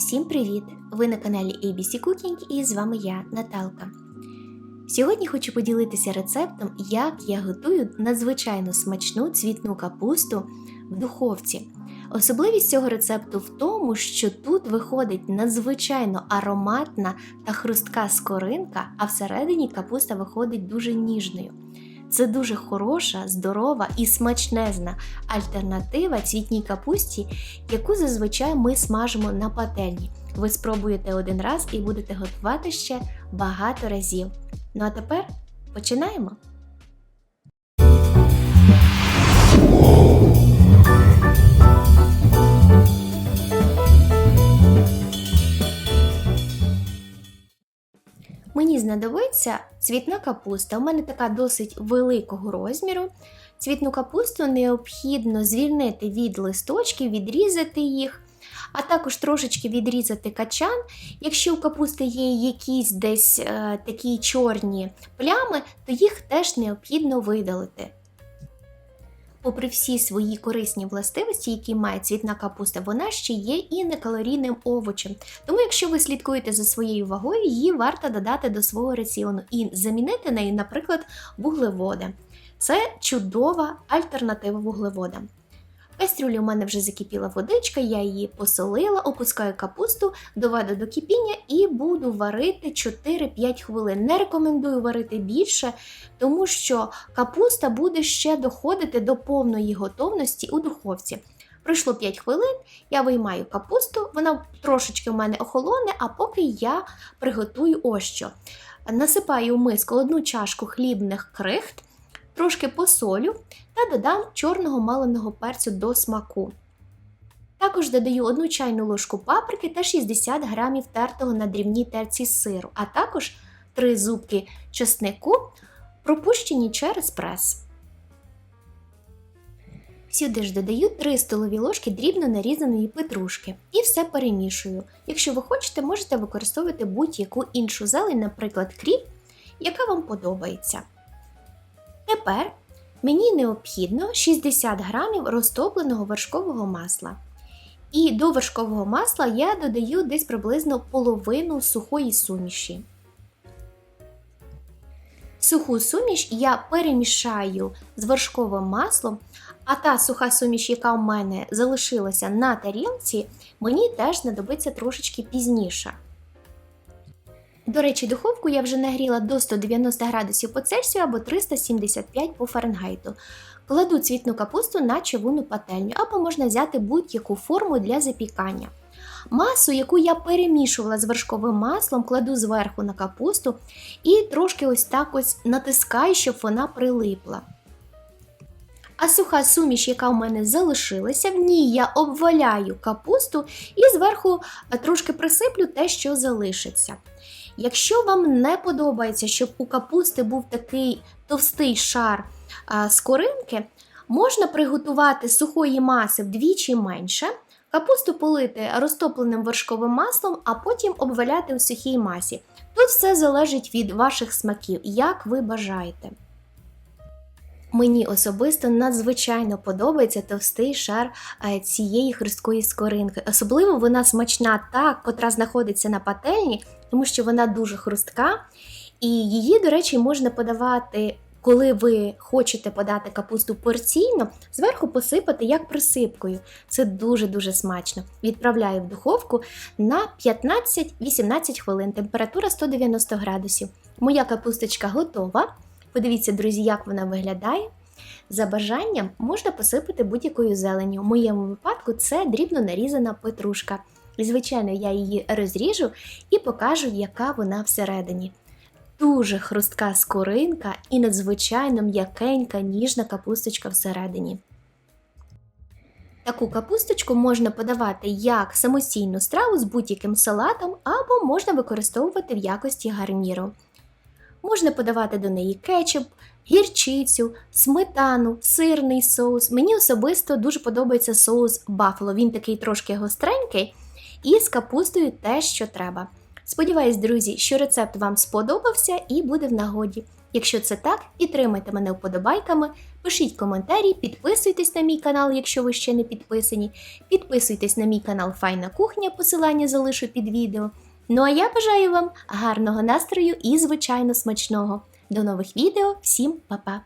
Всім привіт! Ви на каналі ABC Cooking і з вами я, Наталка. Сьогодні хочу поділитися рецептом, як я готую надзвичайно смачну цвітну капусту в духовці. Особливість цього рецепту в тому, що тут виходить надзвичайно ароматна та хрустка скоринка, а всередині капуста виходить дуже ніжною. Це дуже хороша, здорова і смачнезна альтернатива цвітній капусті, яку зазвичай ми смажимо на пательні. Ви спробуєте один раз і будете готувати ще багато разів. Ну а тепер починаємо! Мені знадобиться цвітна капуста. У мене така досить великого розміру. Цвітну капусту необхідно звільнити від листочків, відрізати їх, а також трошечки відрізати качан. Якщо у капусти є якісь десь е, такі чорні плями, то їх теж необхідно видалити. Попри всі свої корисні властивості, які має цвітна капуста, вона ще є і некалорійним овочем. Тому, якщо ви слідкуєте за своєю вагою, її варто додати до свого раціону і замінити нею, наприклад, вуглеводи. Це чудова альтернатива вуглеводам. В кастрюлі у мене вже закипіла водичка, я її посолила, опускаю капусту, доведу до кипіння і буду варити 4-5 хвилин. Не рекомендую варити більше, тому що капуста буде ще доходити до повної готовності у духовці. Пройшло 5 хвилин, я виймаю капусту, вона трошечки у мене охолоне, а поки я приготую ось що. Насипаю в миску одну чашку хлібних крихт, трошки посолю та додам чорного маленого перцю до смаку. Також додаю 1 чайну ложку паприки та 60 грамів тертого на дрібній терці сиру, а також 3 зубки чеснику, пропущені через прес. Сюди ж додаю 3 столові ложки дрібно нарізаної петрушки і все перемішую. Якщо ви хочете, можете використовувати будь-яку іншу зелень, наприклад, кріп, яка вам подобається. Тепер мені необхідно 60 грамів розтопленого вершкового масла. І до вершкового масла я додаю десь приблизно половину сухої суміші. Суху суміш я перемішаю з вершковим маслом, а та суха суміш, яка у мене залишилася на тарілці, мені теж знадобиться трошечки пізніше. До речі, духовку я вже нагріла до 190 градусів по Цельсію або 375 по Фаренгейту. Кладу цвітну капусту на човуну пательню, або можна взяти будь-яку форму для запікання. Масу, яку я перемішувала з вершковим маслом, кладу зверху на капусту і трошки ось так ось натискаю, щоб вона прилипла. А суха суміш, яка в мене залишилася, в ній я обваляю капусту і зверху трошки присиплю те, що залишиться. Якщо вам не подобається, щоб у капусти був такий товстий шар а, скоринки, можна приготувати сухої маси вдвічі менше, капусту полити розтопленим вершковим маслом, а потім обваляти у сухій масі. Тут все залежить від ваших смаків, як ви бажаєте. Мені особисто надзвичайно подобається товстий шар цієї хрусткої скоринки. Особливо вона смачна та, котра знаходиться на пательні, тому що вона дуже хрустка. І її, до речі, можна подавати, коли ви хочете подати капусту порційно, зверху посипати як присипкою. Це дуже-дуже смачно. Відправляю в духовку на 15-18 хвилин, температура 190 градусів. Моя капусточка готова. Подивіться, друзі, як вона виглядає. За бажанням можна посипати будь-якою зеленню. В моєму випадку це дрібно нарізана петрушка. І, звичайно, я її розріжу і покажу, яка вона всередині. Дуже хрустка скоринка і надзвичайно м'якенька ніжна капусточка всередині. Таку капусточку можна подавати як самостійну страву з будь-яким салатом, або можна використовувати в якості гарніру. Можна подавати до неї кетчуп, гірчицю, сметану, сирний соус. Мені особисто дуже подобається соус бафло. Він такий трошки гостренький і з капустою те, що треба. Сподіваюсь, друзі, що рецепт вам сподобався і буде в нагоді. Якщо це так, підтримайте мене вподобайками, пишіть коментарі, підписуйтесь на мій канал, якщо ви ще не підписані. Підписуйтесь на мій канал Файна кухня, посилання залишу під відео. Ну а я бажаю вам гарного настрою і, звичайно, смачного. До нових відео, всім па-па!